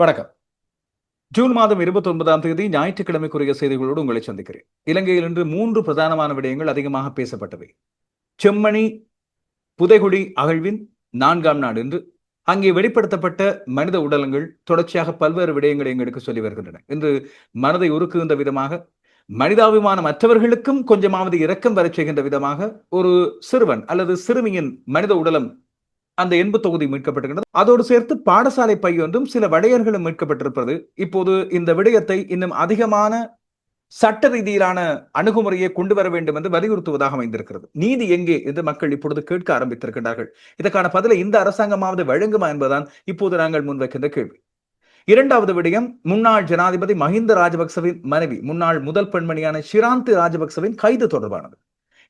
வணக்கம். ஜூன் மாதம் இருபத்தி ஒன்பதாம் தேதி ஞாயிற்றுக்கிழமைக்குரிய செய்திகளோடு உங்களை சந்திக்கிறேன். இலங்கையில் இன்று மூன்று பிரதானமான விடயங்கள் அதிகமாக பேசப்பட்டவை. செம்மணி புதைகுடி அகழ்வின் நான்காம் நாடு என்று அங்கே வெளிப்படுத்தப்பட்ட மனித உடலங்கள் தொடர்ச்சியாக பல்வேறு விடயங்களை எங்களுக்கு சொல்லி வருகின்றன. இன்று மனதை உருக்குகின்ற விதமாக மனிதாபிமானம் மற்றவர்களுக்கும் கொஞ்சமாவது இரக்கம் வரச் செய்கின்ற விதமாக ஒரு சிறுவன் அல்லது சிறுமியின் மனித உடலம் அந்த எண்பு தொகுதி மீட்கப்பட்டிருக்கிறது. அதோடு சேர்த்து பாடசாலை பை ஒன்றும் சில வடையர்களும் மீட்கப்பட்டிருப்பது இப்போது இந்த விடயத்தை இன்னும் அதிகமான சட்ட ரீதியிலான அணுகுமுறையை கொண்டு வர வேண்டும் என்று வலியுறுத்துவதாக அமைந்திருக்கிறது. நீதி எங்கே என்று மக்கள் இப்பொழுது கேட்க ஆரம்பித்திருக்கிறார்கள் இதற்கான பதிலை இந்த அரசாங்கமாவது வழங்குமா என்பதுதான் இப்போது நாங்கள் முன்வைக்கின்ற கேள்வி. இரண்டாவது விடயம் முன்னாள் ஜனாதிபதி மஹிந்த ராஜபக்சவின் மனைவி முன்னாள் முதல் பெண்மணியான ஷிராந்தி ராஜபக்சவின் கைது தொடர்பானது.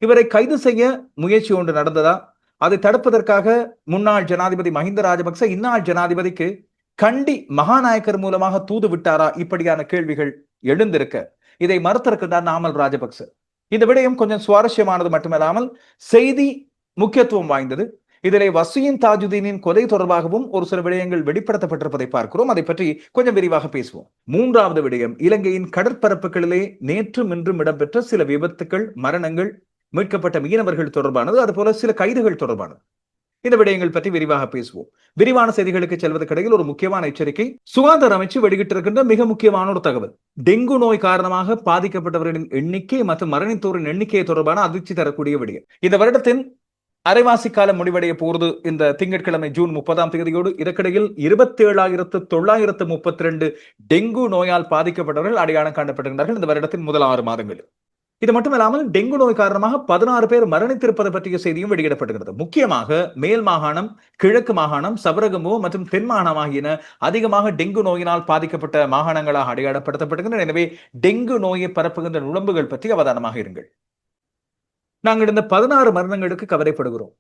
இவரை கைது செய்ய முயற்சி ஒன்று நடந்ததா? அதை தடுப்பதற்காக முன்னாள் ஜனாதிபதி மஹிந்த ராஜபக்ச இந்நாள் ஜனாதிபதிக்கு கண்டி மகாநாயக்கர் மூலமாக தூது விட்டாரா? இப்படியான கேள்விகள் எழுந்திருக்க. இதை மறுத்திருக்கின்றார் நாமல் ராஜபக்ச. இந்த விடயம் கொஞ்சம் சுவாரஸ்யமானது மட்டுமல்லாமல் செய்தி முக்கியத்துவம் வாய்ந்தது. இதிலே வசீன் தாஜுதீனின் கொலை தொடர்பாகவும் ஒரு சில விடயங்கள் வெளிப்படுத்தப்பட்டிருப்பதை பார்க்கிறோம். அதை பற்றி கொஞ்சம் விரிவாக பேசுவோம். மூன்றாவது விடயம் இலங்கையின் கடற்பரப்புகளிலே நேற்றும் இன்றும் இடம்பெற்ற சில விபத்துக்கள் மரணங்கள் மீட்கப்பட்ட மீனவர்கள் தொடர்பானது அதுபோல சில கைதுகள் தொடர்பானது. இந்த விடயங்கள் பற்றி விரிவாக பேசுவோம். விரிவான செய்திகளுக்கு செல்வதற்கிடையில் ஒரு முக்கியமான எச்சரிக்கை சுகாதார அமைச்சு வெளியிட்டிருக்கின்ற மிக முக்கியமான ஒரு தகவல். டெங்கு நோய் காரணமாக பாதிக்கப்பட்டவர்களின் எண்ணிக்கை மற்றும் மரணித்தோரின் எண்ணிக்கை தொடர்பான அதிர்ச்சி தரக்கூடிய விடயம். இந்த வருடத்தின் அரைவாசி காலம் முடிவடைய போகிறது. இந்த திங்கட்கிழமை ஜூன் முப்பதாம் தேதியோடு இதற்கிடையில் இருபத்தி ஏழாயிரத்து தொள்ளாயிரத்து முப்பத்தி ரெண்டு டெங்கு நோயால் பாதிக்கப்பட்டவர்கள் அடையாளம் காணப்படுகின்றார்கள் இந்த வருடத்தின் முதல் ஆறு மாதங்களில். இது மட்டுமல்லாமல் டெங்கு நோய் காரணமாக பதினாறு பேர் மரணித்திருப்பது பற்றிய செய்தியும் வெளியிடப்படுகிறது முக்கியமாக மேல் மாகாணம் கிழக்கு மாகாணம் சவரகமோ மற்றும் தென் மாகாணம் ஆகியன அதிகமாக டெங்கு நோயினால் பாதிக்கப்பட்ட மாகாணங்களாக அடையாளப்படுத்தப்படுகின்றன. எனவே டெங்கு நோயை பரப்புகின்ற நுழம்புகள் பற்றி அவதானமாக இருங்கள். நாங்கள் இந்த பதினாறு மரணங்களுக்கு கவலைப்படுகிறோம்.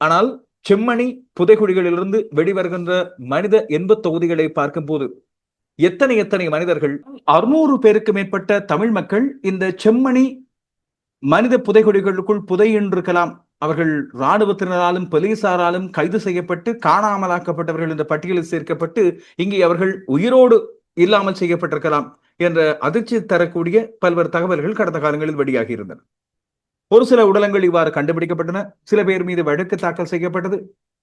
ஆனால் செம்மணி புதைக்குழிகளிலிருந்து வெளிவருகின்ற மனித எண்பத் தொகுதிகளை பார்க்கும் போது எத்தனை எத்தனை மனிதர்கள்? அறுநூறு பேருக்கு மேற்பட்ட தமிழ் மக்கள் இந்த செம்மணி மனித புதைகுடிகளுக்குள் புதையின்றிருக்கலாம். அவர்கள் இராணுவத்தினராலும் போலீசாராலும் கைது செய்யப்பட்டு காணாமலாக்கப்பட்டவர்கள் இந்த பட்டியலில் சேர்க்கப்பட்டு இங்கே அவர்கள் உயிரோடு இல்லாமல் செய்யப்பட்டிருக்கலாம் என்ற அதிர்ச்சி தரக்கூடிய பல்வேறு தகவல்கள் கடந்த காலங்களில் வெளியாகி இருந்தன. ஒரு சில உடலங்கள் இவ்வாறு கண்டுபிடிக்கப்பட்டன. சில பேர் மீது வழக்கு தாக்கல் செய்யப்பட்டது.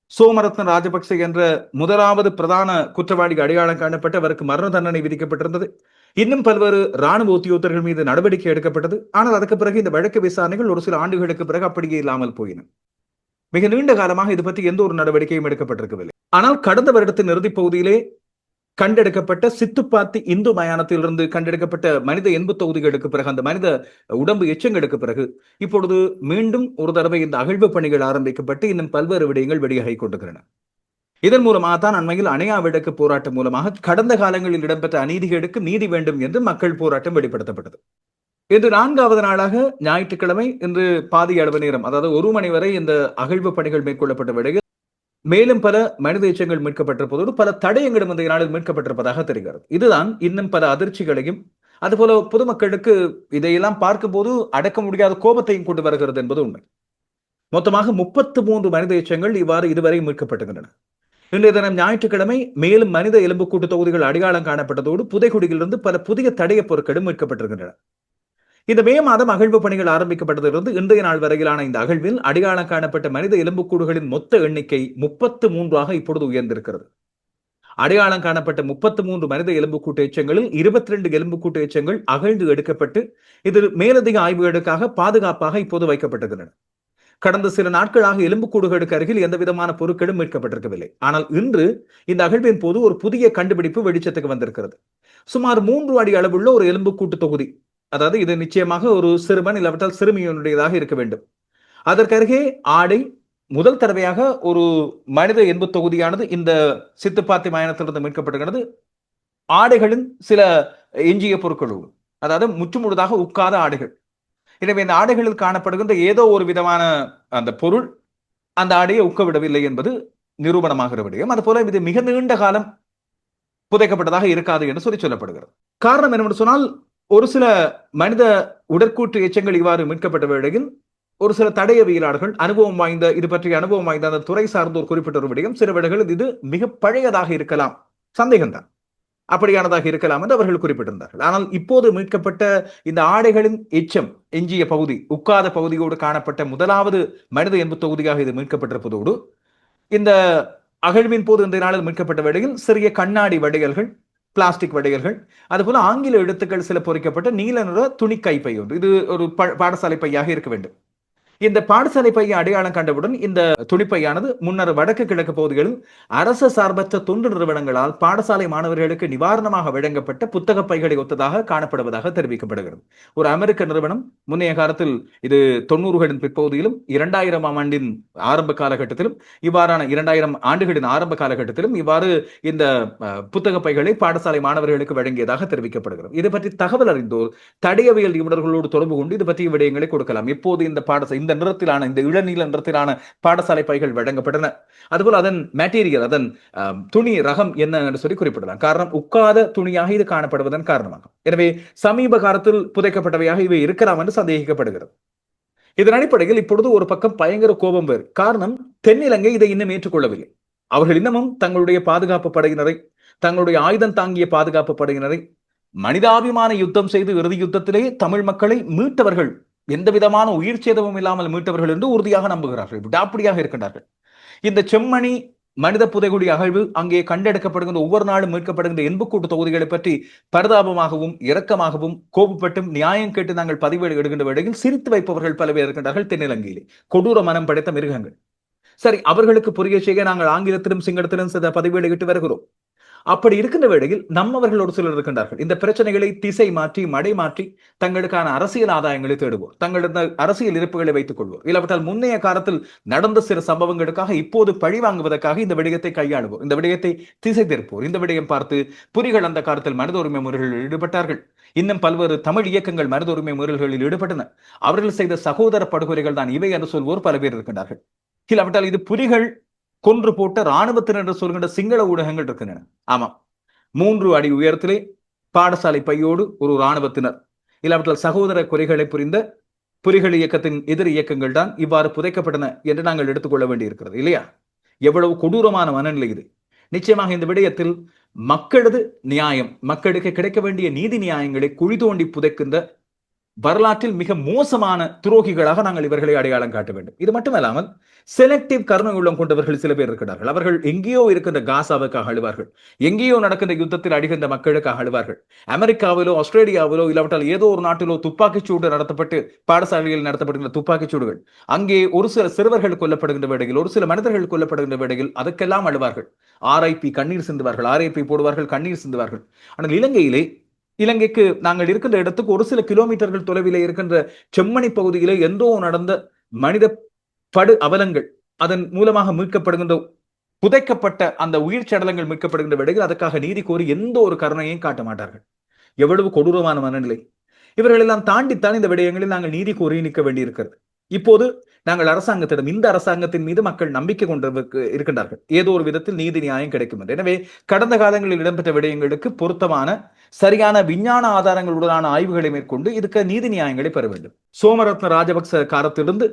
சோமரத்ன ராஜபக்சே என்ற முதலாவது பிரதான குற்றவாளி அடையாளம் காணப்பட்டு அவருக்கு மரண தண்டனை விதிக்கப்பட்டிருந்தது. இன்னும் பல்வேறு ராணுவ உத்தியோகத்தர்கள் மீது நடவடிக்கை எடுக்கப்பட்டது. ஆனால் அதுக்கு பிறகு இந்த வழக்கு விசாரணைகள் ஒரு சில ஆண்டுகளுக்கு பிறகு அப்படியே இல்லாமல் போயின. மிக நீண்ட காலமாக இது பற்றி எந்த ஒரு நடவடிக்கையும் எடுக்கப்பட்டிருக்கவில்லை. ஆனால் கடந்த வருடத்தின் இறுதிப் பகுதியிலே கண்டெடுக்கப்பட்ட சித்துப்பாத்தி இந்து மயானத்திலிருந்து கண்டெடுக்கப்பட்ட மனித எண்பு தொகுதிகளுக்கு பிறகு அந்த மனித உடம்பு எச்சங்களுக்கு பிறகு இப்பொழுது மீண்டும் ஒரு தடவை இந்த அகழ்வு பணிகள் ஆரம்பிக்கப்பட்டு இன்னும் பல்வேறு விடயங்கள் வெளியாகி கொண்டிருக்கின்றன. இதன் மூலமாக தான் அண்மையில் அணையா விளக்கு போராட்டம் மூலமாக கடந்த காலங்களில் இடம்பெற்ற அநீதிகளுக்கு நீதி வேண்டும் என்று மக்கள் போராட்டம் வெளிப்படுத்தப்பட்டது. இன்று நான்காவது நாளாக ஞாயிற்றுக்கிழமை இன்று பாதி அளவு நேரம் அதாவது ஒரு மணி வரை இந்த அகழ்வு பணிகள் மேற்கொள்ளப்பட்ட விடையில் மேலும் பல மனித எச்சங்கள் மீட்கப்பட்டிருப்பதோடு பல தடயங்களும் இந்த நாளில் மீட்கப்பட்டிருப்பதாக தெரிகிறது. இதுதான் இன்னும் பல அதிர்ச்சிகளையும் அதுபோல பொதுமக்களுக்கு இதையெல்லாம் பார்க்கும்போது அடக்க முடியாத கோபத்தையும் கொண்டு வருகிறது என்பது உண்மை. மொத்தமாக முப்பத்து மூன்று மனித எச்சங்கள் இவ்வாறு இதுவரை மீட்கப்பட்டுகின்றன. இன்றைய தினம் ஞாயிற்றுக்கிழமை மேலும் மனித எலும்புக்கூட்டு தொகுதிகள் அடையாளம் காணப்பட்டதோடு புதைக்குடியிலிருந்து பல புதிய தடைய பொருட்களும் மீட்கப்பட்டிருக்கின்றன. இந்த மே மாதம் அகழ்வு பணிகள் ஆரம்பிக்கப்பட்டதிலிருந்து இன்றைய நாள் வரையிலான இந்த அகழ்வில் அடையாளம் காணப்பட்ட மனித எலும்புக்கூடுகளின் மொத்த எண்ணிக்கை முப்பத்து மூன்றாக இப்பொழுது உயர்ந்திருக்கிறது. அடையாளம் காணப்பட்ட முப்பத்து மூன்று மனித எலும்புக்கூட்டு எச்சங்களில் இருபத்தி ரெண்டு எலும்புக்கூட்டு எச்சங்கள் அகழ்ந்து எடுக்கப்பட்டு இதில் மேலதிக ஆய்வுகளுக்காக பாதுகாப்பாக இப்போது வைக்கப்பட்டிருக்கின்றன. கடந்த சில நாட்களாக எலும்புக்கூடுகளுக்கு அருகில் எந்த விதமான பொருட்களும் மீட்கப்பட்டிருக்கவில்லை. ஆனால் இன்று இந்த அகழ்வின் போது ஒரு புதிய கண்டுபிடிப்பு வெளிச்சத்துக்கு வந்திருக்கிறது. சுமார் மூன்று அடி அளவுள்ள ஒரு எலும்புக்கூட்டு தொகுதி அதாவது இது நிச்சயமாக ஒரு சிறுவன் இல்லாவிட்டால் சிறுமியினுடையதாக இருக்க வேண்டும். அதற்கருகே ஆடை முதல் தடவையாக ஒரு மனித எண்பு தொகுதியானது இந்த சித்துப்பாத்தி மயானத்திலிருந்து மீட்கப்படுகிறது ஆடைகளின் சில எஞ்சிய பொருட்களும் அதாவது முற்றுமுழுதாக உட்காத ஆடைகள். எனவே இந்த ஆடைகளில் காணப்படுகின்ற ஏதோ ஒரு விதமான அந்த பொருள் அந்த ஆடையை உட்கவிடவில்லை என்பது நிரூபணமாகிற விடயம். அதுபோல இது மிக நீண்ட காலம் புதைக்கப்பட்டதாக இருக்காது என்று சொல்லி சொல்லப்படுகிறது. காரணம் என்னவென்று சொன்னால் ஒரு சில மனித உடற்கூற்று எச்சங்கள் இவ்வாறு மீட்கப்பட்ட வேளையில் ஒரு சில தடையவியலாளர்கள் அனுபவம் வாய்ந்த இது பற்றிய அனுபவம் வாய்ந்த அந்த துறை சார்ந்தோர் குறிப்பிட்ட ஒரு விடயம் சில வேளைகளில் இது மிக பழையதாக இருக்கலாம் சந்தேகம்தான் அப்படியானதாக இருக்கலாம் என்று அவர்கள் குறிப்பிட்டிருந்தார்கள். ஆனால் இப்போது மீட்கப்பட்ட இந்த ஆடைகளின் எச்சம் எஞ்சிய பகுதி உட்காத பகுதியோடு காணப்பட்ட முதலாவது மனித எண்பு தொகுதியாக இது மீட்கப்பட்டிருப்பதோடு இந்த அகழ்வின் போது இந்த நாளில் மீட்கப்பட்ட வேளையில் சிறிய கண்ணாடி வடைகள்கள் பிளாஸ்டிக் வடிகர்கள் அதுபோல ஆங்கில எழுத்துக்கள் சில பொறிக்கப்பட்ட நீல நிற துணி கைப்பை ஒன்று. இது ஒரு பாடசாலை பையாக இருக்க வேண்டும். இந்த பாடசாலை பையை அடையாளம் கண்டவுடன் இந்த துணிப்பையானது முன்னர் வடக்கு கிழக்கு பகுதிகளில் அரசு சார்பற்ற தொண்டு நிறுவனங்களால் பாடசாலை மாணவர்களுக்கு நிவாரணமாக வழங்கப்பட்ட புத்தக பைகளை ஒத்ததாக காணப்படுவதாக தெரிவிக்கப்படுகிறது. ஒரு அமெரிக்க நிறுவனம் முன்னைய காலத்தில் இது தொண்ணூறுகளின் பிற்பகுதியிலும் இரண்டாயிரமாம் ஆண்டின் ஆரம்ப காலகட்டத்திலும் இவ்வாறான இரண்டாயிரம் ஆண்டுகளின் ஆரம்ப காலகட்டத்திலும் இவ்வாறு இந்த புத்தக பைகளை பாடசாலை மாணவர்களுக்கு வழங்கியதாக தெரிவிக்கப்படுகிறது. இது பற்றி தகவல் அறிந்தோர் தடையவியல் நிபுணர்களோடு தொடர்பு கொண்டு இது பற்றிய விடயங்களை கொடுக்கலாம். இப்போது இந்த பாடசாலை இந்த நிறத்திலான இந்த இளநீல நிறத்திலான பாடசாலை பைகள் வழங்கப்பட்டன. அதுபோல் அதன் மெட்டீரியல் அதன் துணி ரகம் என்ன என்று சொல்லி குறிப்பிடலாம். காரணம் உட்காத துணியாக இது காணப்படுவதன் காரணமாகும். எனவே சமீப காலத்தில் புதைக்கப்பட்டவையாக இவை இருக்கலாம் என்று சந்தேகிக்கப்படுகிறது. இதன் அடிப்படையில் இப்பொழுது ஒரு பக்கம் பயங்கர கோபம் வேறு. காரணம் தென்னிலங்கை இதை இன்னும் ஏற்றுக்கொள்ளவில்லை. அவர்கள் இன்னமும் தங்களுடைய பாதுகாப்பு படையினரை தங்களுடைய ஆயுதம் தாங்கிய பாதுகாப்பு படையினரை மனிதாபிமான யுத்தம் செய்து இறுதி யுத்தத்திலே தமிழ் மக்களை மீட்டவர்கள் எந்த விதமான உயிர் சேதமும் இல்லாமல் மீட்டவர்கள் என்று உறுதியாக நம்புகிறார்கள். விடாப்பிடியாக இருக்கின்றார்கள். இந்த செம்மணி மனித புதைகுடி அகழ்வு அங்கே கண்டெடுக்கப்படுகின்ற ஒவ்வொரு நாளும் மீட்கப்படுகின்ற எண்புக்கூட்டு தொகுதிகளை பற்றி பரிதாபமாகவும் இரக்கமாகவும் கோபப்பட்டும் நியாயம் கேட்டு நாங்கள் பதிவேடு எடுக்கின்ற வேளையில் சிரித்து வைப்பவர்கள் பல பேர் இருக்கின்றார்கள் தென்னிலங்கையிலே. கொடூர மனம் படைத்த மிருகங்கள். சரி அவர்களுக்கு புரிய செய்ய நாங்கள் ஆங்கிலத்திலும் சிங்களத்திலும் சில பதிவேடு இட்டு வருகிறோம். அப்படி இருக்கின்ற வேளையில் நம்மவர்கள் ஒரு சிலர் இருக்கின்றார்கள். இந்த பிரச்சனைகளை திசை மாற்றி மடை மாற்றி தங்களுக்கான அரசியல் ஆதாயங்களை தேடுவோர் தங்களது அரசியல் இருப்புகளை வைத்துக் கொள்வோர். இல்லாவிட்டால் முன்னைய காலத்தில் நடந்த சில சம்பவங்களுக்காக இப்போது பழி வாங்குவதற்காக இந்த விடயத்தை கையாளுவோம் இந்த விடயத்தை திசை திருப்போர். இந்த விடயம் பார்த்து புரிகள் அந்த காலத்தில் மனித உரிமை முறைகளில் ஈடுபட்டார்கள். இன்னும் பல்வேறு தமிழ் இயக்கங்கள் மனித உரிமை முறைகளில் ஈடுபட்டன. அவர்கள் செய்த சகோதர படுகொலைகள் தான் இவை என்று சொல்வோர் பல பேர் இருக்கின்றார்கள். இல்லாவிட்டால் இது புலிகள் கொன்று போட்ட இராணுவத்தினர் என்று சொல்கின்ற சிங்கள ஊடகங்கள் இருக்கின்றன. ஆமாம். மூன்று அடி உயரத்திலே பாடசாலை பையோடு ஒரு இராணுவத்தினர் இல்லாவிட்டால் சகோதர குறைகளை புரிந்த புலிகள் இயக்கத்தின் எதிர் இயக்கங்கள் தான் இவ்வாறு புதைக்கப்பட்டன என்று நாங்கள் எடுத்துக்கொள்ள வேண்டியிருக்கிறது இல்லையா? எவ்வளவு கொடூரமான மனநிலை இது. நிச்சயமாக இந்த விடயத்தில் மக்களது நியாயம் மக்களுக்கு கிடைக்க வேண்டிய நீதி நியாயங்களை குழி தோண்டி புதைக்கின்ற வரலாற்றில் மிக மோசமான துரோகிகளாக நாங்கள் இவர்களை அடையாளம் காட்ட வேண்டும். இது மட்டுமல்லாமல் செலக்டிவ் கருணை உள்ளம் கொண்டவர்கள் சில பேர் இருக்கிறார்கள். அவர்கள் எங்கேயோ இருக்கின்ற காசாவுக்காக அழுவார்கள். எங்கேயோ நடக்கின்ற யுத்தத்தில் அடிகின்ற மக்களுக்காக அழுவார்கள். அமெரிக்காவிலோ ஆஸ்திரேலியாவிலோ இல்லாவிட்டால் ஏதோ ஒரு நாட்டிலோ துப்பாக்கிச் சூடு நடத்தப்பட்டு பாடசாலையில் நடத்தப்படுகின்ற துப்பாக்கிச் சூடுகள் அங்கே ஒரு சில சிறுவர்கள் கொல்லப்படுகின்ற வேடையில் ஒரு சில மனிதர்கள் கொல்லப்படுகின்ற வேடையில் அதுக்கெல்லாம் அழுவார்கள். ஆர்ஐபி கண்ணீர் சிந்துவார்கள். ஆர்ஐபி போடுவார்கள் கண்ணீர் சிந்துவார்கள். ஆனால் இலங்கையிலே இலங்கைக்கு நாங்கள் இருக்கின்ற இடத்துக்கு ஒரு சில கிலோமீட்டர்கள் தொலைவில் இருக்கின்ற செம்மணி பகுதியிலே எந்தோ நடந்த மனித படு அவலங்கள் அதன் மூலமாக மீட்கப்படுகின்ற புதைக்கப்பட்ட அந்த உயிர் சடலங்கள் மீட்கப்படுகின்ற விடையில் அதற்காக நீதி கோரி எந்த ஒரு கருணையும் காட்ட மாட்டார்கள். எவ்வளவு கொடூரமான மனநிலை. இவர்கள் எல்லாம் தாண்டித்தான் இந்த விடயங்களில் நாங்கள் நீதி கோரி நிற்க வேண்டியிருக்கிறது. இப்போது நாங்கள் அரசாங்கத்திடம் இந்த அரசாங்கத்தின் மீது மக்கள் நம்பிக்கை கொண்டு இருக்கின்றார்கள். ஏதோ ஒரு விதத்தில் நீதி நியாயம் கிடைக்கும் என்று. எனவே கடந்த காலங்களில் இடம்பெற்ற விடயங்களுக்கு பொருத்தமான சரியான விஞ்ஞான ஆதாரங்களுடனான ஆய்வுகளை மேற்கொண்டு இதுக்கு நீதி நியாயங்களை பெற வேண்டும். சோமரத்ன ராஜபக்ச காலத்திலிருந்து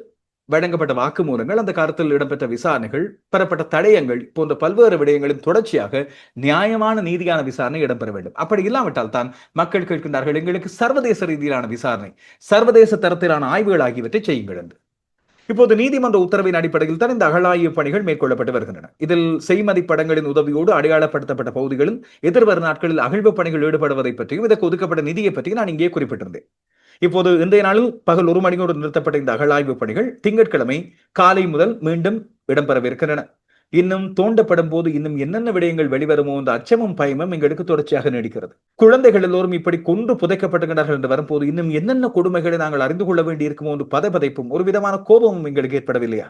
வழங்கப்பட்ட வாக்குமூலங்கள் அந்த காலத்தில் இடம்பெற்ற விசாரணைகள் பெறப்பட்ட தடயங்கள் போன்ற பல்வேறு விடயங்களின் தொடர்ச்சியாக நியாயமான நீதியான விசாரணை இடம்பெற வேண்டும். அப்படி இல்லாவிட்டால் தான் மக்கள் கேட்கின்றார்கள் எங்களுக்கு சர்வதேச ரீதியிலான விசாரணை சர்வதேச தரத்திலான ஆய்வுகள் ஆகியவற்றை செய்யுங்கள் என்று. இப்போது நீதிமன்ற உத்தரவின் அடிப்படையில் தான் இந்த அகழாய்வு பணிகள் மேற்கொள்ளப்பட்டு வருகின்றன. இதில் செய்மதி படங்களின் உதவியோடு அடையாளப்படுத்தப்பட்ட பகுதிகளில் எதிர்வரும் நாட்களில் அகழ்வு பணிகள் ஈடுபடுவதை பற்றியும் இதற்கு ஒதுக்கப்பட்ட நிதியை பற்றியும் நான் இங்கே குறிப்பிட்டிருந்தேன். இப்போது இன்றைய நாளில் பகல் ஒரு மணியோடு நிறுத்தப்பட்ட இந்த அகழாய்வு பணிகள் திங்கட்கிழமை காலை முதல் மீண்டும் இடம்பெறவிருக்கின்றன. இன்னும் தோண்டப்படும் போது இன்னும் என்னென்ன விடயங்கள் வெளிவருமோ அந்த அச்சமும் பயமும் எங்களுக்கு தொடர்ச்சியாக நீடிக்கிறது. குழந்தைகள் எல்லோரும் இப்படி கொன்று புதைக்கப்படுகிறார்கள் என்று வரும்போது இன்னும் என்னென்ன கொடுமைகளை நாங்கள் அறிந்து கொள்ள வேண்டி இருக்குமோ என்று பதப்பதைப்பும் ஒரு விதமான கோபமும் எங்களுக்கு ஏற்படவில்லையா?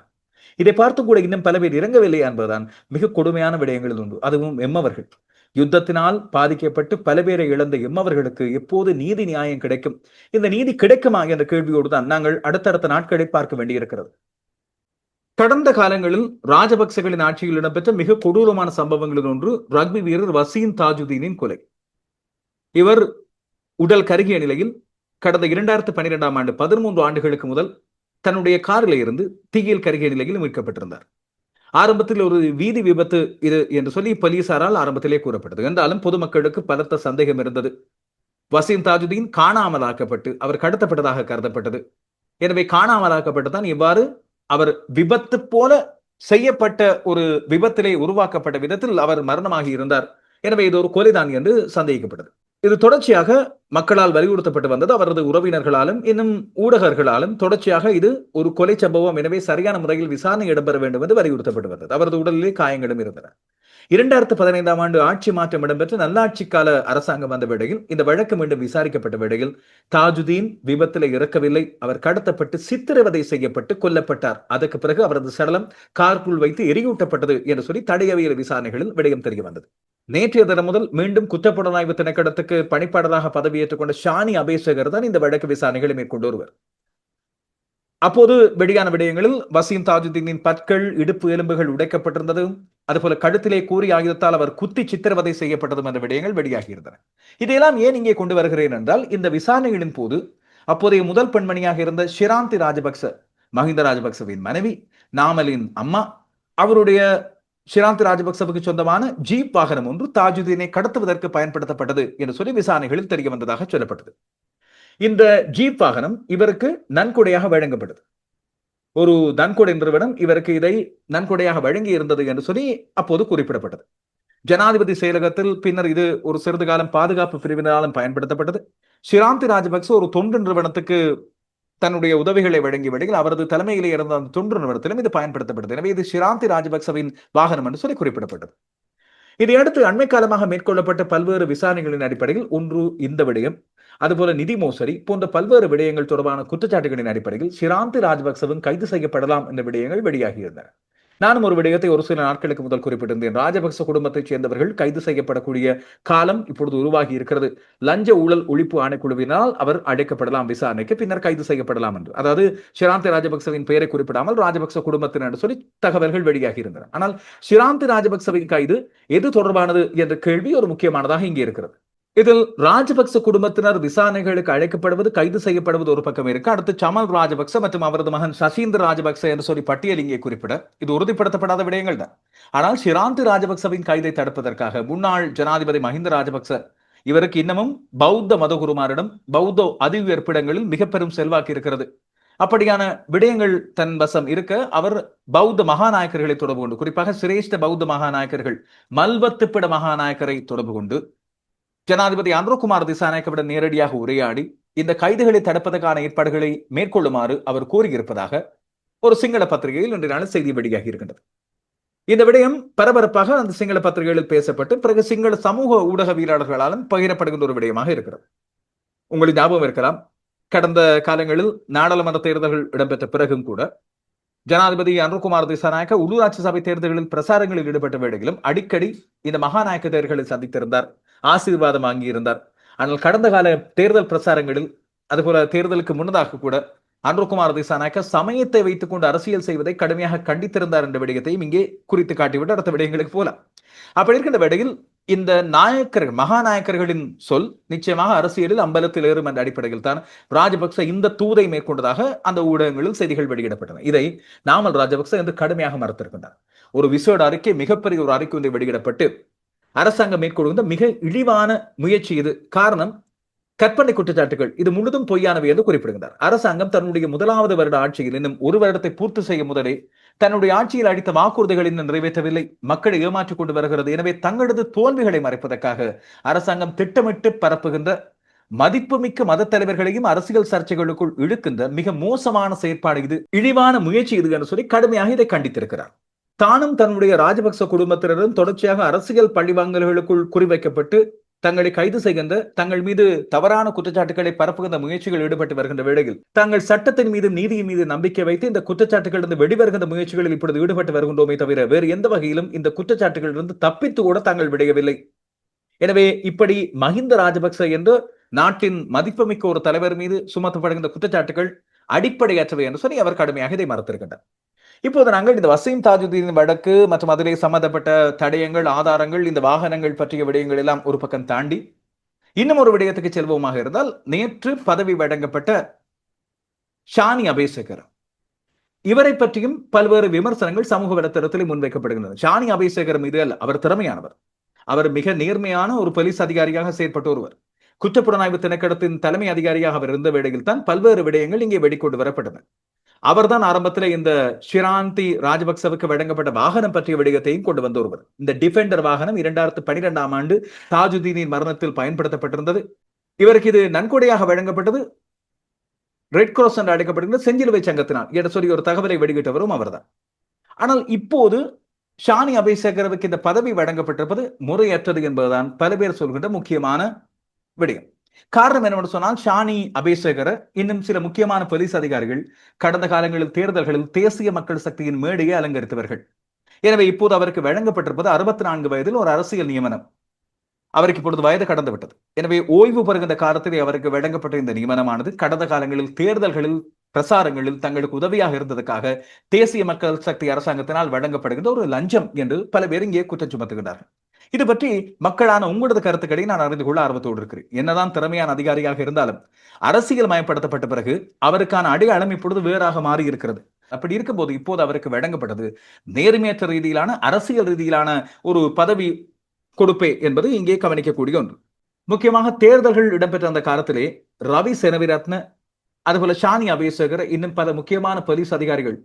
இதை பார்த்து கூட இன்னும் பல பேர் இறங்கவில்லையா என்பதுதான் மிக கொடுமையான விடயங்களில் உண்டு அதுவும் எம்மவர்கள் யுத்தத்தினால் பாதிக்கப்பட்டு பல பேரை இழந்த எம்மவர்களுக்கு எப்போது நீதி நியாயம் கிடைக்கும்? இந்த நீதி கிடைக்குமா என்ற கேள்வியோடு தான் நாங்கள் அடுத்தடுத்த நாட்களை பார்க்க வேண்டியிருக்கிறது. கடந்த காலங்களில் ராஜபக்சகளின் ஆட்சியில் இடம்பெற்ற மிக கொடூரமான சம்பவங்களில் ஒன்று ரக்பி வீரர் வசீம் தாஜுதீனின் கொலை. இவர் உடல் கருகிய நிலையில் கடந்த இரண்டாயிரத்து பனிரெண்டாம் ஆண்டு பதிமூன்று ஆண்டுகளுக்கு முதல் தன்னுடைய காரில் இருந்து தீயில் கருகிய நிலையில் மீட்கப்பட்டிருந்தார். ஆரம்பத்தில் ஒரு வீதி விபத்து இது என்று சொல்லி போலீசாரால் ஆரம்பத்திலே கூறப்பட்டது. என்றாலும் பொதுமக்களுக்கு பலத்த சந்தேகம் இருந்தது. வசீம் தாஜுதீன் காணாமலாக்கப்பட்டு அவர் கடத்தப்பட்டதாக கருதப்பட்டது. எனவே காணாமலாக்கப்பட்டுதான் இவ்வாறு அவர் விபத்து போல செய்யப்பட்ட ஒரு விபத்திலே உருவாக்கப்பட்ட விதத்தில் அவர் மரணமாகி இருந்தார். எனவே இது ஒரு கொலைதான் என்று சந்தேகிக்கப்பட்டது. இது தொடர்ச்சியாக மக்களால் வலியுறுத்தப்பட்டு வந்தது. அவரது உறவினர்களாலும் இன்னும் ஊடகர்களாலும் தொடர்ச்சியாக இது ஒரு கொலை சம்பவம். எனவே சரியான முறையில் விசாரணை இடம்பெற வேண்டும் என்று வலியுறுத்தப்பட்டு வந்தது. அவரது உடலிலே காயங்களும் இருந்தன. இரண்டாயிரத்து பதினைந்தாம் ஆண்டு ஆட்சி மாற்றம் இடம்பெற்ற நல்லாட்சி கால அரசாங்கம் வந்த வேளையில் இந்த வழக்கு மீண்டும் விசாரிக்கப்பட்ட வேளையில் தாஜுதீன் விபத்தில் இறக்கவில்லை. அவர் கடத்தப்பட்டு சித்திரவதை செய்யப்பட்டு கொல்லப்பட்டார். அதற்கு பிறகு அவரது சடலம் கார்க்குள் வைத்து எரியூட்டப்பட்டது என்று சொல்லி தடையவியல் விசாரணைகளில் விடயம் தெரிய வந்தது நேற்றைய தினம் முதல் மீண்டும் குற்றப்புலனாய்வு திணைக்களத்துக்கு பணிப்பாளராக பதவியேற்றுக் கொண்ட ஷானி அபேசகர் தான் இந்த வழக்கு விசாரணைகளை மேற்கொண்டு வருவர். அப்போது வெளியான விடயங்களில் வசீம் தாஜுதீனின் பற்கள் இடுப்பு எலும்புகள் உடைக்கப்பட்டிருந்தது. அதுபோல கழுத்திலே கூறி ஆயுதத்தால் அவர் குத்தி சித்திரவதை செய்யப்பட்டதும் என்ற விடயங்கள் வெளியாகியிருந்தன. இதையெல்லாம் ஏன் இங்கே கொண்டு வருகிறேன் என்றால் இந்த விசாரணைகளின் போது அப்போதைய முதல் பெண்மணியாக இருந்த ஷிராந்தி ராஜபக்ச மஹிந்த ராஜபக்சவின் மனைவி நாமலின் அம்மா அவருடைய ஷிராந்தி ராஜபக்சவுக்கு சொந்தமான ஜீப் வாகனம் ஒன்று தாஜுதீனை கடத்துவதற்கு பயன்படுத்தப்பட்டது என்று சொல்லி விசாரணைகளில் தெரிய வந்ததாக சொல்லப்பட்டது. இந்த ஜீப் வாகனம் இவருக்கு நன்கொடையாக வழங்கப்பட்டது. ஒரு நன்கொடை நிறுவனம் இவருக்கு இதை நன்கொடையாக வழங்கி இருந்தது என்று சொல்லி அப்போது குறிப்பிடப்பட்டது. ஜனாதிபதி செயலகத்தில் பின்னர் இது ஒரு சிறிது காலம் பாதுகாப்பு பிரிவினராலும் பயன்படுத்தப்பட்டது. ஷிராந்தி ராஜபக்ச ஒரு தொண்டு நிறுவனத்துக்கு தன்னுடைய உதவிகளை வழங்கி வழியில் அவரது தலைமையிலே இருந்த அந்த தொண்டு நிறுவனத்திலும் இது பயன்படுத்தப்பட்டது. எனவே இது ஷிராந்தி ராஜபக்சவின் வாகனம் என்று சொல்லி குறிப்பிடப்பட்டது. இதையடுத்து அண்மை காலமாக மேற்கொள்ளப்பட்ட பல்வேறு விசாரணைகளின் அடிப்படையில் ஒன்று இந்த விடயம். அதுபோல நிதி மோசடி போன்ற பல்வேறு விடயங்கள் தொடர்பான குற்றச்சாட்டுகளின் அடிப்படையில் ஷிராந்தி ராஜபக்சவும் கைது செய்யப்படலாம் என்ற விடயங்கள் வெளியாகியிருந்தன. நானும் ஒரு விடயத்தை ஒரு சில நாட்களுக்கு முதல் குறிப்பிட்டிருந்தேன். ராஜபக்ச குடும்பத்தைச் சேர்ந்தவர்கள் கைது செய்யப்படக்கூடிய காலம் இப்பொழுது உருவாகி இருக்கிறது. லஞ்ச ஊழல் ஒழிப்பு ஆணைக்குழுவினால் அவர் அழைக்கப்படலாம் விசாரணைக்கு பின்னர் கைது செய்யப்படலாம் என்று. அதாவது ஷிராந்தி ராஜபக்சவின் பெயரை குறிப்பிடாமல் ராஜபக்ச குடும்பத்தினர் சொல்லி தகவல்கள் வெளியாகி இருந்தன ஆனால் ஷிராந்தி ராஜபக்சவின் கைது எது தொடர்பானது என்ற கேள்வி ஒரு முக்கியமானதாக இங்கே இருக்கிறது. இதில் ராஜபக்ச குடும்பத்தினர் விசாரணைகளுக்கு அழைக்கப்படுவது கைது செய்யப்படுவது ஒரு பக்கம் இருக்கு. அடுத்து சமல் ராஜபக்ச மற்றும் அவரது மகன் சசீந்திர ராஜபக்ச என்று சொல்லி பட்டியல் இங்கே குறிப்பிட. இது உறுதிப்படுத்தப்படாத விடயங்கள் தான். ஆனால் ஷிராந்தி ராஜபக்சவின் கைதை தடுப்பதற்காக முன்னாள் ஜனாதிபதி மஹிந்த ராஜபக்ச இவருக்கு இன்னமும் பௌத்த மதகுருமாரிடம் பௌத்த அதிவியற்பிடங்களில் மிக பெரும் செல்வாக்கு இருக்கிறது. அப்படியான விடயங்கள் தன் வசம் இருக்க அவர் பௌத்த மகாநாயக்கர்களை தொடர்பு கொண்டு குறிப்பாக சிரேஷ்ட பௌத்த மகாநாயக்கர்கள் மல்வத்துப்பிட மகாநாயக்கரை தொடர்பு கொண்டு ஜனாதிபதி அன்ரோகுமார் திசாநாயக்கவிடம் நேரடியாக உரையாடி இந்த கைதுகளை தடுப்பதற்கான ஏற்பாடுகளை மேற்கொள்ளுமாறு அவர் கூறியிருப்பதாக ஒரு சிங்கள பத்திரிகையில் இன்று நாள் செய்தி வெளியாகி இருக்கின்றது. இந்த விடயம் பரபரப்பாக அந்த சிங்கள பத்திரிகைகளில் பேசப்பட்டு பிறகு சிங்கள சமூக ஊடகவியலாளர்களாலும் பகிரப்படுகின்ற ஒரு விடயமாக இருக்கிறது. உங்களுக்கு ஞாபகம் இருக்கலாம். கடந்த காலங்களில் நாடாளுமன்ற தேர்தல்கள் இடம்பெற்ற பிறகும் கூட ஜனாதிபதி அனுகுமார் திசாநாயக்க உள்ளூராட்சி சபை தேர்தல்களில் பிரசாரங்களில் ஈடுபட்ட வேளையிலும் அடிக்கடி இந்த மகாநாயக்க தேர்தலை சந்தித்திருந்தார். ஆசீர்வாதம் வாங்கியிருந்தார். ஆனால் கடந்த கால தேர்தல் பிரசாரங்களில் அதுபோல தேர்தலுக்கு முன்னதாக கூட அன்ருகுமார் திசாநாயக்க சமயத்தை வைத்துக் கொண்டு அரசியல் செய்வதை கடுமையாக கண்டித்திருந்தார் என்ற விடயத்தையும் இங்கே குறித்து காட்டிவிட்டு அடுத்த விடயங்களுக்கு போலாம் அப்படி இருக்கின்ற வேளையில் இந்த நாயக்கர்கள் மகாநாயக்கர்களின் சொல் நிச்சயமாக அரசியலில் அம்பலத்தில் ஏறும் என்ற அடிப்படையில் தான் ராஜபக்ச இந்த தூதை மேற்கொண்டதாக அந்த ஊடகங்களில் செய்திகள் வெளியிடப்பட்டன. இதை நாமல் ராஜபக்ச என்று கடுமையாக மறுத்திருக்கின்றார். ஒரு விசேட அறிக்கை மிகப்பெரிய ஒரு அறிக்கை ஒன்றை வெளியிடப்பட்டு அரசாங்கம் மேற்கொள்கின்ற மிக இழிவான முயற்சி இது. காரணம் கற்பனை குற்றச்சாட்டுகள். இது முழுதும் பொய்யானவை என்று குறிப்பிடுகின்றார். அரசாங்கம் தன்னுடைய முதலாவது வருட ஆட்சியில் இன்னும் ஒரு வருடத்தை பூர்த்தி செய்ய முதலே தன்னுடைய ஆட்சியில் அளித்த வாக்குறுதிகள் இன்னும் நிறைவேற்றவில்லை. மக்களை ஏமாற்றிக் கொண்டு வருகிறது. எனவே தங்களது தோல்விகளை மறைப்பதற்காக அரசாங்கம் திட்டமிட்டு பரப்புகின்ற மதிப்புமிக்க மத தலைவர்களையும் அரசியல் சர்ச்சைகளுக்குள் இழுக்கின்ற மிக மோசமான செயற்பாடு இது. இழிவான முயற்சி இது என்று சொல்லி கடுமையாக இதை கண்டித்திருக்கிறார். தானும் தன்னுடைய ராஜபக்ச குடும்பத்தினரும் தொடர்ச்சியாக அரசியல் பழிவாங்கல்களுக்குள் குறிவைக்கப்பட்டு தங்களை கைது செய்கின்ற தங்கள் மீது தவறான குற்றச்சாட்டுகளை பரப்புகின்ற முயற்சிகள் ஈடுபட்டு வருகின்ற வேளையில் தாங்கள் சட்டத்தின் மீது நீதியின் மீது நம்பிக்கை வைத்து இந்த குற்றச்சாட்டுகளிலிருந்து வெளிவருகின்ற முயற்சிகளில் இப்பொழுது ஈடுபட்டு வருகின்றோமே தவிர வேறு எந்த வகையிலும் இந்த குற்றச்சாட்டுகளிலிருந்து தப்பித்து கூட தாங்கள் விடையவில்லை. எனவே இப்படி மஹிந்த ராஜபக்ச என்று நாட்டின் மதிப்புமிக்க ஒரு தலைவர் மீது சுமத்தப்படுகின்ற குற்றச்சாட்டுகள் அடிப்படையற்றவை என்று சொல்லி அவர் கடுமையாக இதை மறுத்திருக்கின்றார். இப்போது நாங்கள் இந்த வசீம் தாஜுதீன் வழக்கு மற்றும் அதிலே சம்பந்தப்பட்ட தடயங்கள் ஆதாரங்கள் இந்த வாகனங்கள் பற்றிய விடயங்கள் எல்லாம் ஒரு பக்கம் தாண்டி இன்னும் ஒரு விடயத்துக்கு செல்வோமாக இருந்தால் நேற்று பதவி வழங்கப்பட்ட ஷானி அபேசகர். இவரை பற்றியும் பல்வேறு விமர்சனங்கள் சமூக வலைத்தளத்தில் முன்வைக்கப்படுகின்றன. ஷானி அபேசகர் மீது அல்ல அவர் திறமையானவர். அவர் மிக நேர்மையான ஒரு போலீஸ் அதிகாரியாக செயற்பட்ட ஒருவர். குற்றப்புலனாய்வு திணைக்களத்தின் தலைமை அதிகாரியாக அவர் இருந்த வேளையில் தான் பல்வேறு விடயங்கள் இங்கே வெடிக்கொண்டு வரப்பட்டன. அவர்தான் ஆரம்பத்தில் இந்த ஷிராந்தி ராஜபக்சவுக்கு வழங்கப்பட்ட வாகனம் பற்றிய விடயத்தையும் கொண்டு வந்து ஒருவர். இந்த டிஃபெண்டர் வாகனம் இரண்டாயிரத்து பனிரெண்டாம் ஆண்டு தாஜுதீனின் மரணத்தில் பயன்படுத்தப்பட்டிருந்தது. இவருக்கு இது நன்கொடையாக வழங்கப்பட்டது. ரெட் கிராஸ் என்று அழைக்கப்படுகிற செஞ்சிலுவை சங்கத்தினால். என்று சொல்லி ஒரு தகவலை வெளியிட்டவரும் அவர்தான். ஆனால் இப்போது ஷானி அபிஷேகரவுக்கு இந்த பதவி வழங்கப்பட்டிருப்பது முறையற்றது என்பதுதான் பல பேர் சொல்கின்ற முக்கியமான விடயம். காரணம் என்னவென்று சொன்னால் ஷானி அபிஷேகர இன்னும் சில முக்கியமான போலீஸ் அதிகாரிகள் கடந்த காலங்களில் தேர்தல்களில் தேசிய மக்கள் சக்தியின் மேடையை அலங்கரித்தவர்கள். எனவே இப்போது அவருக்கு வழங்கப்பட்டிருப்பது அறுபத்தி நான்கு வயதில் ஒரு அரசியல் நியமனம். அவருக்கு இப்பொழுது வயது கடந்து விட்டது எனவே ஓய்வு பெறுகின்ற காலத்தில் அவருக்கு வழங்கப்பட்ட இந்த நியமனமானது கடந்த காலங்களில் தேர்தல்களில் பிரசாரங்களில் தங்களுக்கு உதவியாக இருந்ததுக்காக தேசிய மக்கள் சக்தி அரசாங்கத்தினால் வழங்கப்படுகின்ற ஒரு லஞ்சம் என்று பல பேர் இங்கே குற்றம் சுமத்துகிறார்கள் இது பற்றி மக்களான உங்களது கருத்துக்களை நான் அறிந்து கொள்ள ஆர்வத்தோடு இருக்கிறேன். என்னதான் திறமையான அதிகாரியாக இருந்தாலும் அரசியல் மயப்படுத்தப்பட்ட பிறகு அவருக்கான அடையாளம் இப்பொழுது வேறாக மாறி இருக்கிறது. அப்படி இருக்கும்போது இப்போது அவருக்கு வழங்கப்பட்டது நேர்மையற்ற ரீதியிலான அரசியல் ரீதியிலான ஒரு பதவி கொடுப்பே என்பது இங்கே கவனிக்கக்கூடிய ஒன்று. முக்கியமாக தேர்தல்கள் இடம்பெற்ற அந்த காலத்திலே ரவி செனவிரத்ன அதுபோல ஷானி அபேசகர் இன்னும் பல முக்கியமான போலீஸ் அதிகாரிகள்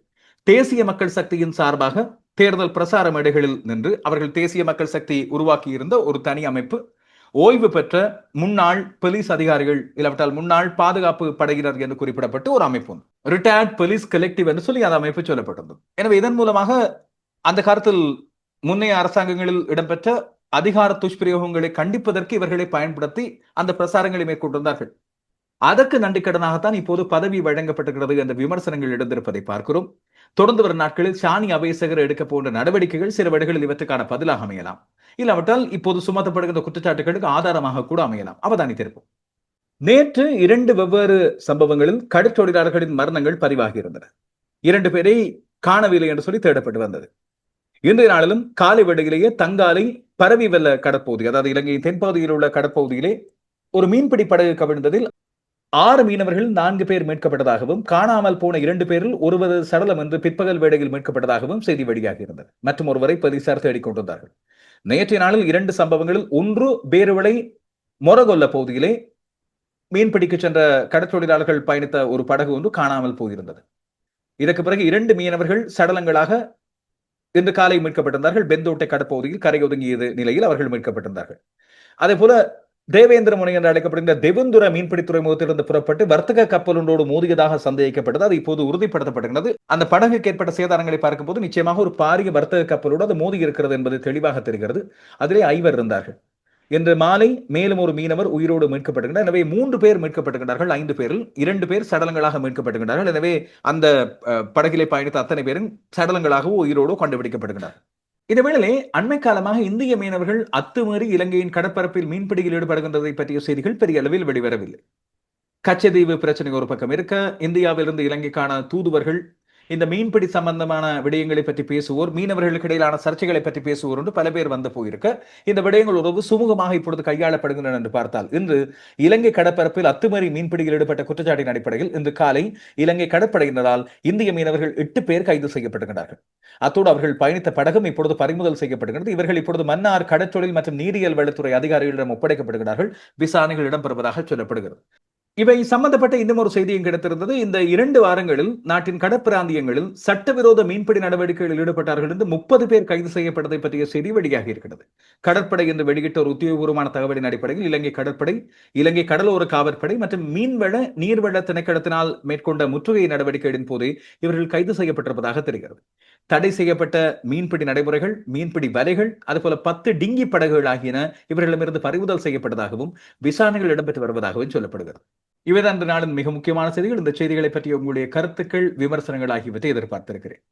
தேசிய மக்கள் சக்தியின் சார்பாக தேர்தல் பிரசார மேடைகளில் நின்று அவர்கள் தேசிய மக்கள் சக்தி உருவாக்கியிருந்த ஒரு தனி அமைப்பு. ஓய்வு பெற்ற முன்னாள் போலீஸ் அதிகாரிகள் இல்லாவிட்டால் முன்னாள் பாதுகாப்பு படையினர் என்று குறிப்பிடப்பட்டு ஒரு அமைப்பு ரிட்டையர்ட் போலீஸ் கலெக்டிவ் என்று சொல்லி அந்த அமைப்பு சொல்லப்பட்டிருந்தது. எனவே இதன் மூலமாக அந்த காலத்தில் முன்னைய அரசாங்கங்களில் இடம்பெற்ற அதிகார துஷ்பிரயோகங்களை கண்டிப்பதற்கு இவர்களை பயன்படுத்தி அந்த பிரசாரங்களை மேற்கொண்டிருந்தார்கள். அதற்கு நன்றிக்கடனாகத்தான் இப்போது பதவி வழங்கப்பட்டிருக்கிறது என்ற விமர்சனங்கள் எழுந்திருப்பதை பார்க்கிறோம். தொடர்ந்து வரும் நாட்களில் சாணி அபேசகர் எடுக்க போன்ற நடவடிக்கைகள் சில வழிகளில் இவற்றுக்கான பதிலாக அமையலாம். இல்லாவிட்டால் இப்போது சுமத்தப்படுகின்ற குற்றச்சாட்டுகளுக்கு ஆதாரமாக கூட அமையலாம். அவதானித்திருப்போம் நேற்று இரண்டு வெவ்வேறு சம்பவங்களில் கடற்தொழிலாளர்களின் மரணங்கள் பதிவாகி இருந்தன. இரண்டு பேரை காணவில்லை என்று சொல்லி தேடப்பட்டு வந்தது. இன்றைய நாளிலும் காலை வேளையிலேயே தங்காலை பரவி வெல்ல கடற்பகுதி அதாவது இலங்கையின் தென்பகுதியில் உள்ள கடற்பகுதியிலே ஒரு மீன்பிடி படகு கவிழ்ந்ததில் ஆறு மீனவர்கள் நான்கு பேர் மீட்கப்பட்டதாகவும் காணாமல் போன இரண்டு பேரில் ஒருவர் சடலம் என்று பிற்பகல் வேளையில் மீட்கப்பட்டதாகவும் செய்தி வெளியாக இருந்தது. மற்றும் ஒருவரை போலீசார் தேடிக் கொண்டிருந்தார்கள். நேற்றைய நாளில் இரண்டு சம்பவங்களில் ஒன்று பேருவளை மொரகொல்ல பகுதியிலே மீன்பிடிக்க சென்ற கடற்தொழிலாளர்கள் பயணித்த ஒரு படகு ஒன்று காணாமல் போயிருந்தது. இதற்கு பிறகு இரண்டு மீனவர்கள் சடலங்களாக இன்று காலை மீட்கப்பட்டிருந்தார்கள். பெந்தோட்டை கடற்பகுதியில் கரை ஒதுங்கியது நிலையில் அவர்கள் மீட்கப்பட்டிருந்தார்கள். அதே போல தேவேந்திர முனை என்று அழைக்கப்படுகின்ற தெவுந்துர மீன்பிடி துறைமுகத்திலிருந்து புறப்பட்டு வர்த்தக கப்பல் ஒன்றோடு மோதியதாக சந்தேகிக்கப்பட்டது. அது இப்போது உறுதிப்படுத்தப்படுகிறது அந்த படகுக்கு ஏற்பட்ட சேதாரங்களை பார்க்கும்போது நிச்சயமாக ஒரு பாரிய வர்த்தக கப்பலோடு அது மோதி இருக்கிறது என்பது தெளிவாக தெரிகிறது. அதிலே ஐவர் இருந்தார்கள். இன்று மாலை மேலும் ஒரு மீனவர் உயிரோடு மீட்கப்பட்டுகின்றனர் எனவே மூன்று பேர் மீட்கப்படுகின்றார்கள் ஐந்து பேரில் இரண்டு பேர் சடலங்களாக மீட்கப்படுகின்றார்கள் எனவே அந்த படகிலே பயணித்த அத்தனை பேரும் சடலங்களாகவோ உயிரோடு கண்டுபிடிக்கப்படுகின்றனர் இந்த வேளையிலே அண்மை காலமாக இந்திய மீனவர்கள் அத்துமீறி இலங்கையின் கடற்பரப்பில் மீன்பிடியில் ஈடுபடுகின்றதை பற்றிய செய்திகள் பெரிய அளவில் வெளிவரவில்லை. கச்சதீவு பிரச்சனை ஒரு பக்கம் இருக்க இந்தியாவிலிருந்து இலங்கைக்கான தூதுவர்கள் இந்த மீன்பிடி சம்பந்தமான விடயங்களை பற்றி பேசுவோர் மீனவர்களுக்கு இடையிலான சர்ச்சைகளை பற்றி பேசுவோர் என்று பல பேர் வந்து போயிருக்க. இந்த விடயங்கள் உறவு சுமூகமாக இப்பொழுது கையாளப்படுகின்றன என்று பார்த்தால் இன்று இலங்கை கடற்பரப்பில் அத்துமீறி மீன்பிடியில் ஈடுபட்ட குற்றச்சாட்டின் அடிப்படையில் இன்று காலை இலங்கை கடற்படையினரால் இந்திய மீனவர்கள் எட்டு பேர் கைது செய்யப்பட்டுகிறார்கள் அத்தோடு அவர்கள் பயணித்த படகும் இப்பொழுது பறிமுதல் செய்யப்படுகிறது இவர்கள் இப்பொழுது மன்னார் கடற்றொழில் மற்றும் நீரியல் வளத்துறை அதிகாரிகளிடம் ஒப்படைக்கப்படுகிறார்கள் விசாரணைகள் இடம்பெறுவதாக சொல்லப்படுகிறது. இவை சம்பந்தப்பட்ட இன்னும் ஒரு செய்தியும் கிடைத்திருந்தது இந்த இரண்டு வாரங்களில் நாட்டின் கடற்பிராந்தியங்களில் சட்டவிரோத மீன்பிடி நடவடிக்கைகளில் ஈடுபட்டார்கள் என்று முப்பது பேர் கைது செய்யப்பட்டதை பற்றிய செய்தி வெளியாகி இருக்கிறது. கடற்படை என்று வெளியிட்ட ஒரு உத்தியோகபூர்வமான தகவலின் அடிப்படையில் இலங்கை கடற்படை இலங்கை கடலோர காவற்படை மற்றும் மீன்வள நீர்வள திணைக்களத்தினால் மேற்கொண்ட முற்றுகை நடவடிக்கைகளின் போதே இவர்கள் கைது செய்யப்பட்டிருப்பதாக தெரிகிறது. தடை செய்யப்பட்ட மீன்பிடி நடைமுறைகள் மீன்பிடி வலைகள் அதுபோல பத்து டிங்கி படகுகள் ஆகியன இவர்களிடமிருந்து பறிமுதல் செய்யப்பட்டதாகவும் விசாரணைகள் இடம்பெற்று வருவதாகவும் சொல்லப்படுகிறது. இவைதான் இந்த நாளின் மிக முக்கியமான செய்திகள். இந்த செய்திகளை பற்றிய உங்களுடைய கருத்துக்கள் விமர்சனங்கள் ஆகியவற்றை எதிர்பார்த்திருக்கிறேன்.